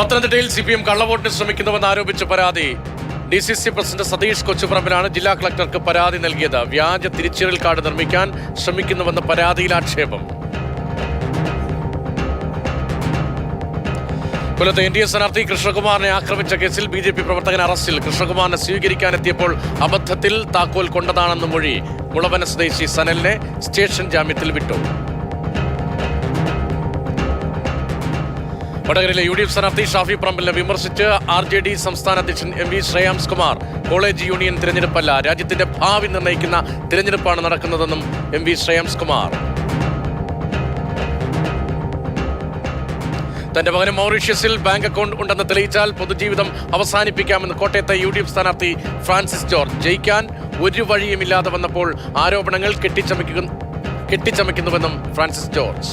പത്തനംതിട്ടയിൽ C P M കള്ളവോട്ടിന് ശ്രമിക്കുന്നുവെന്ന് ആരോപിച്ച പരാതി. D C C president Satheesh കൊച്ചുപറമ്പിലാണ് ജില്ലാ കളക്ടർക്ക് പരാതി നൽകിയത്. വ്യാജ തിരിച്ചറിയൽ കാർഡ് നിർമ്മിക്കാൻ ശ്രമിക്കുന്നുവെന്ന പരാതിയിൽ ആക്ഷേപം. കൊല്ലത്ത് എൻ ഡി എ സ്ഥാനാർത്ഥി കൃഷ്ണകുമാറിനെ ആക്രമിച്ച കേസിൽ ബി ജെ പി പ്രവർത്തകൻ അറസ്റ്റിൽ. കൃഷ്ണകുമാറിനെ സ്വീകരിക്കാനെത്തിയപ്പോൾ അബദ്ധത്തിൽ താക്കോൽ കൊണ്ടതാണെന്ന് മൊഴി. മുളവന സ്വദേശി സനലിനെ സ്റ്റേഷൻ ജാമ്യത്തിൽ വിട്ടു. വടകരയിലെ യു ഡി എഫ് സ്ഥാനാർത്ഥി ഷാഫി പറമ്പലിനെ വിമർശിച്ച് ആർ ജെ ഡി സംസ്ഥാന അധ്യക്ഷൻ M V Shreyams Kumar college union തിരഞ്ഞെടുപ്പല്ല രാജ്യത്തിന്റെ ഭാവി നിർണയിക്കുന്ന തിരഞ്ഞെടുപ്പാണ് നടക്കുന്നതെന്നും എം വി ശ്രേയാംസ് കുമാർ. തന്റെ മകന് മൗറീഷ്യസിൽ ബാങ്ക് അക്കൗണ്ട് ഉണ്ടെന്ന് തെളിയിച്ചാൽ പൊതുജീവിതം അവസാനിപ്പിക്കാമെന്ന് കോട്ടയത്തെ യു ഡി എഫ് സ്ഥാനാർത്ഥി ഫ്രാൻസിസ് ജോർജ്. ജയിക്കാൻ ഒരു വഴിയുമില്ലാതെ വന്നപ്പോൾ ആരോപണങ്ങൾ കെട്ടിച്ചമയ്ക്കുന്നു കെട്ടിച്ചമയ്ക്കുന്നുവെന്നും ഫ്രാൻസിസ് ജോർജ്.